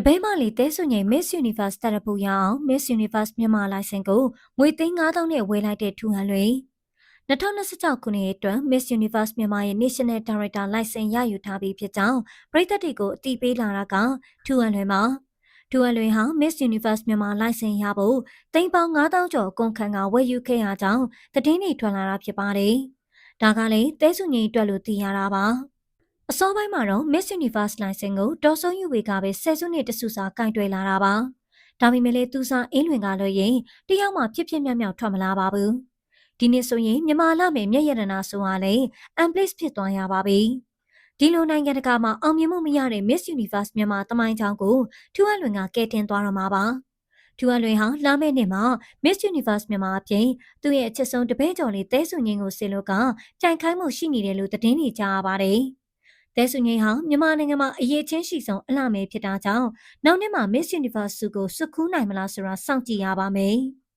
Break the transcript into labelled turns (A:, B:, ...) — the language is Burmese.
A: တပိမလီတဲဆွညိ Miss Universe တက်ရဖို့ရအောင် Miss Universe မြန်မာလိုင်စင်ကိုငွေသိန်း9000နဲ့ဝယ်လိုက်တဲ့ထူဟန်လွင်2026ခုနှစ်အတွက် Miss Universe မြန်မာရဲ့ National Director လိုင်စင်ရယူထားပြီးဖြစ်ကြောင်းပြည်သက်တွေကိုအတိပေးလာတာကထူဟန်လွင်မှာထူဟန်လွင်ဟာ Miss Universe မြန်မာလိုင်စင်ရဖို့သိန်းပေါင်း9000ကျော်ကုန်ခံကဝယ်ယူခဲ့ရကြောင်းသတင်းတွေထွက်လာတာဖြစ်ပါတယ်။ဒါကလည်းတဲဆွညိအတွက်လို့သိရတာပါ။ အစောပိုင်းမှာတော့ Miss Universe လိုင်စင်ကိုဒေါ်စုံယူဝေကပဲဆယ်စုနှစ်တစုစာကင်တွယ်လာတာပါ။ဒါပေမဲ့လည်းသူစားအင်းလွင်ကလို့ရင်တယောက်မှဖြစ်ဖြစ်မြောက်မြောက်ထွက်မလာပါဘူး။ဒီနေ့ဆိုရင်မြန်မာလမယ်မျက်ရတနာဆိုအားလည်း unplace ဖြစ်သွားရပါပြီ။ဒီလိုနိုင်ငံတကာမှာအောင်မြင်မှုမရတဲ့ Miss Universe မြန်မာတမိုင်းချောင်းကိုထူအလွင်ကကဲတင်သွားတော့မှာပါ။ထူအလွင်ဟာလာမယ့်နှစ်မှာ Miss Universe မြန်မာအပြင်သူ့ရဲ့အချစ်ဆုံးတပည့်ကျော်လေးတဲဆုငင်းကိုဆေလို့ကကြိုင်ခိုင်းမှုရှိနေတယ်လို့သတင်းတွေကြားရပါတယ်။ တဲဆုငိန်ဟာမြန်မာနိုင်ငံမှာအရေးချင်းရှိဆုံးအလှမယ်ဖြစ်တာကြောင့်နောက်နှစ်မှာ Miss Universe ဆုကိုစွတ်ခူးနိုင်မလားဆိုတာစောင့်ကြည့်ရပါမယ်။